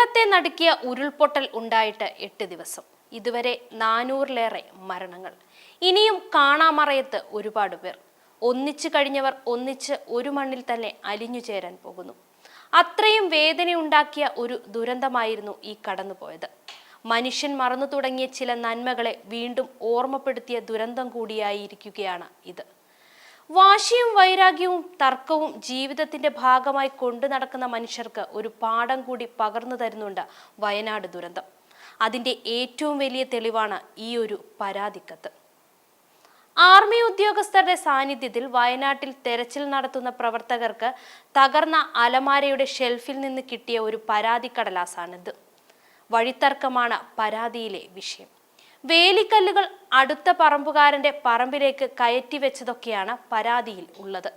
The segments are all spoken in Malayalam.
കേരളത്തെ നടുക്കിയ ഉരുൾപൊട്ടൽ ഉണ്ടായിട്ട് എട്ട് ദിവസം. ഇതുവരെ നാനൂറിലേറെ മരണങ്ങൾ. ഇനിയും കാണാമറയത്ത് ഒരുപാട് പേർ. ഒന്നിച്ചു കഴിഞ്ഞവർ ഒന്നിച്ച് ഒരു മണ്ണിൽ തന്നെ അലിഞ്ഞു ചേരാൻ പോകുന്നു. അത്രയും വേദനയുണ്ടാക്കിയ ഒരു ദുരന്തമായിരുന്നു ഈ കടന്നുപോയത്. മനുഷ്യൻ മറന്നു തുടങ്ങിയ ചില നന്മകളെ വീണ്ടും ഓർമ്മപ്പെടുത്തിയ ദുരന്തം കൂടിയായിരിക്കുകയാണ് ഇത്. വാശിയും വൈരാഗ്യവും തർക്കവും ജീവിതത്തിന്റെ ഭാഗമായി കൊണ്ടു നടക്കുന്ന മനുഷ്യർക്ക് ഒരു പാഠം കൂടി പകർന്നു തരുന്നുണ്ട് വയനാട് ദുരന്തം. അതിന്റെ ഏറ്റവും വലിയ തെളിവാണ് ഈ ഒരു പരാതിക്കത്ത്. ആർമി ഉദ്യോഗസ്ഥരുടെ സാന്നിധ്യത്തിൽ വയനാട്ടിൽ തെരച്ചിൽ നടത്തുന്ന പ്രവർത്തകർക്ക് തകർന്ന അലമാരയുടെ ഷെൽഫിൽ നിന്ന് കിട്ടിയ ഒരു പരാതി കടലാസാണിത് വഴിത്തർക്കമാണ് പരാതിയിലെ വിഷയം. വേലിക്കല്ലുകൾ അടുത്ത പറമ്പുകാരന്റെ പറമ്പിലേക്ക് കയറ്റി വെച്ചതൊക്കെയാണ് പരാതിയിൽ ഉള്ളത്.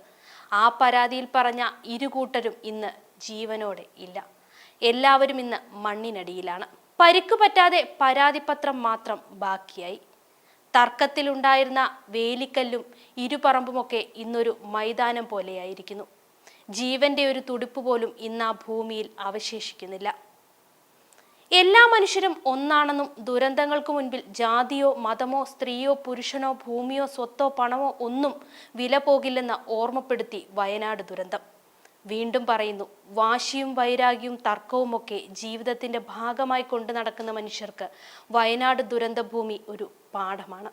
ആ പരാതിയിൽ പറഞ്ഞ ഇരുകൂട്ടരും ഇന്ന് ജീവനോടെ ഇല്ല. എല്ലാവരും ഇന്ന് മണ്ണിനടിയിലാണ്. പരിക്ക് പറ്റാതെ പരാതിപത്രം മാത്രം ബാക്കിയായി. തർക്കത്തിലുണ്ടായിരുന്ന വേലിക്കല്ലും ഇരുപറമ്പുമൊക്കെ ഇന്നൊരു മൈതാനം പോലെയായിരിക്കുന്നു. ജീവന്റെ ഒരു തുടിപ്പ് പോലും ഇന്ന് ആ ഭൂമിയിൽ അവശേഷിക്കുന്നില്ല. എല്ലാ മനുഷ്യരും ഒന്നാണെന്നും ദുരന്തങ്ങൾക്ക് മുൻപിൽ ജാതിയോ മതമോ സ്ത്രീയോ പുരുഷനോ ഭൂമിയോ സ്വത്തോ പണമോ ഒന്നും വില പോകില്ലെന്ന് ഓർമ്മപ്പെടുത്തി വയനാട് ദുരന്തം. വീണ്ടും പറയുന്നു വാശിയും വൈരാഗ്യവും തർക്കവുമൊക്കെ ജീവിതത്തിന്റെ ഭാഗമായി കൊണ്ടു നടക്കുന്ന മനുഷ്യർക്ക് വയനാട് ദുരന്തഭൂമി ഒരു പാഠമാണ്.